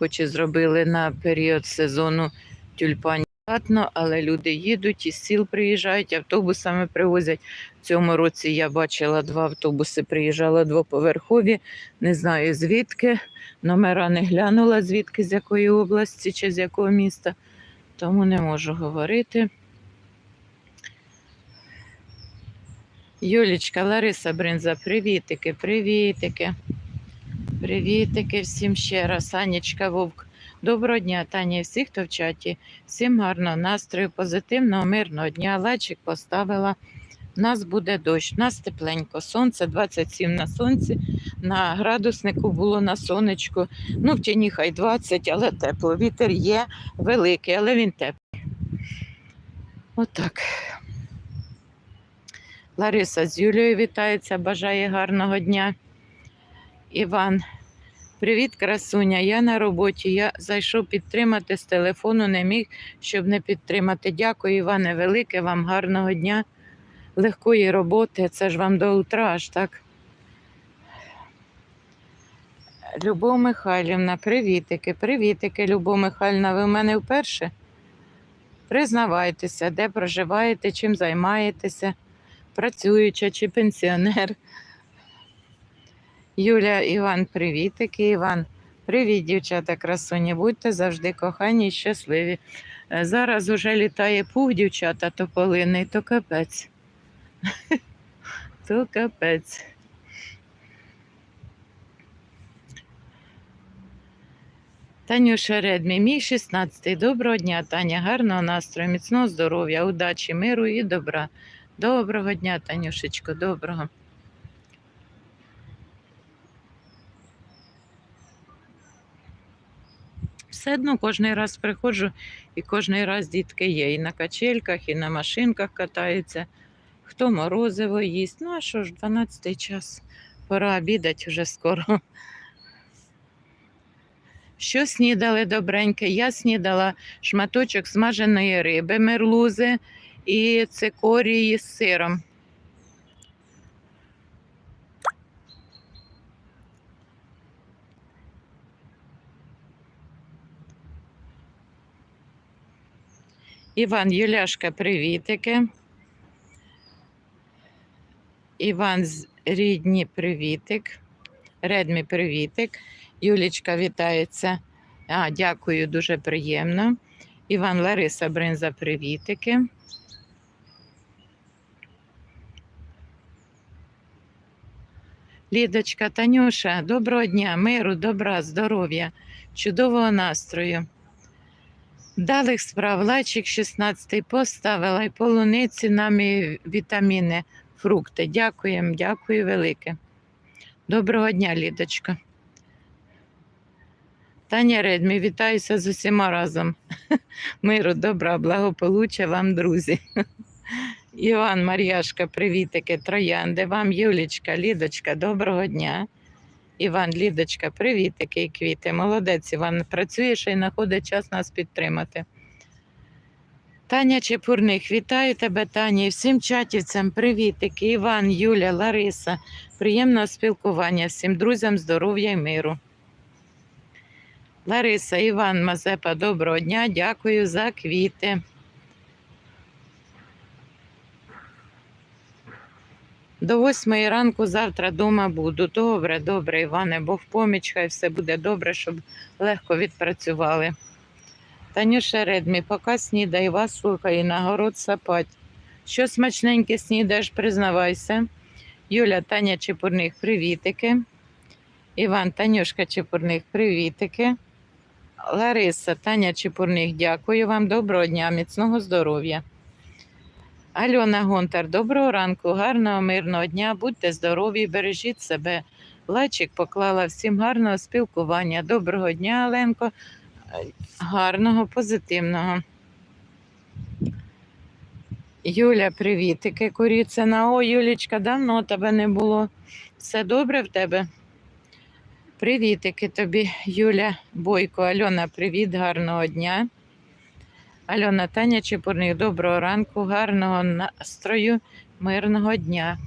хоч і зробили на період сезону тюльпанів платно, але люди їдуть із сіл приїжджають, автобусами привозять. В цьому році я бачила два автобуси, приїжджали двоповерхові, не знаю звідки. Номера не глянула, звідки, з якої області чи з якого міста, тому не можу говорити. Юлічка, Лариса Бринза, привітики, привітики. Привітики всім ще раз. Анічка Вовк. Доброго дня, Таня, і всіх, хто в чаті. Всім гарного настрою, позитивного, мирного дня. Лайчик поставила. У нас буде дощ, у нас тепленько. Сонце 27 на сонці. На градуснику було на сонечку. Ну, в тіні хай 20, але тепло. Вітер є великий, але він теплий. Отак. Лариса з Юлією вітається, бажає гарного дня. Іван, привіт, красуня. Я на роботі. Я зайшов підтримати з телефону, не міг, щоб не підтримати. Дякую, Іване, велике, вам гарного дня, легкої роботи. Це ж вам до утра аж так. Любов Михайлівна, привітики, привітики, Любов Михайлівна, ви в мене вперше? Признавайтеся, де проживаєте, чим займаєтеся, працююча чи пенсіонер. Юля, Іван, привітики, Іван. Привіт, дівчата, красуні. Будьте завжди кохані і щасливі. Е, Зараз уже літає пух, дівчата, тополиний, то капець. То капець. Танюша Редмі, мій 16-й. Доброго дня, Таня. Гарного настрою, міцного здоров'я, удачі, миру і добра. Доброго дня, Танюшечко, доброго. Все одно кожен раз приходжу і кожен раз дітки є. І на качельках, і на машинках катаються. Хто морозиво їсть. Ну а що ж, 12 час. Пора обідати вже скоро. Що снідали добреньке? Я снідала шматочок смаженої риби, мерлузи і цикорії з сиром. Іван Юляшка, привітики. Іван рідні привітик. Редмі привітик. Юлічка вітається. А, дякую, дуже приємно. Іван Лариса Бринза, привітики. Лідочка, Танюша, доброго дня, миру, добра, здоров'я, чудового настрою. Далих справ, лайчик 16 поставила і полуниці нам і вітаміни, фрукти. Дякуємо, дякую велике. Доброго дня, Лідочка. Таня Редмі, вітаюся з усіма разом. Миру, добра, благополуччя вам, друзі. Іван Мар'яшка, привітики, троянди. Вам Юлічка, Лідочка, доброго дня. Іван, Лідочка, привітики і квіти. Молодець, Іван, працює ще й знаходить час нас підтримати. Таня Чепурник, вітаю тебе, Таня, і всім чатівцям привітики. Іван, Юля, Лариса. Приємного спілкування, всім друзям, здоров'я і миру. Лариса, Іван, Мазепа, доброго дня, дякую за квіти. До восьмої ранку завтра дома буду. Добре, добре, Іване, Бог поміч, хай все буде добре, щоб легко відпрацювали. Танюша Редмі, поки снідай, вас слухаю, на город сапать. Що смачненьке снідаєш, признавайся. Юля, Таня Чепурних, привітики. Іван, Танюшка Чепурних, привітики. Лариса, Таня Чепурних, дякую вам. Доброго дня, міцного здоров'я. Альона Гонтар, доброго ранку, гарного, мирного дня, будьте здорові, бережіть себе. Лайчик поклала всім гарного спілкування. Доброго дня, Оленко, гарного, позитивного. Юля, привітики, Куріцина. О, Юлічка, давно тебе не було. Все добре в тебе? Привітики тобі, Юля Бойко. Альона, привіт, гарного дня. Альона Таня Чепурник, доброго ранку, гарного настрою, мирного дня.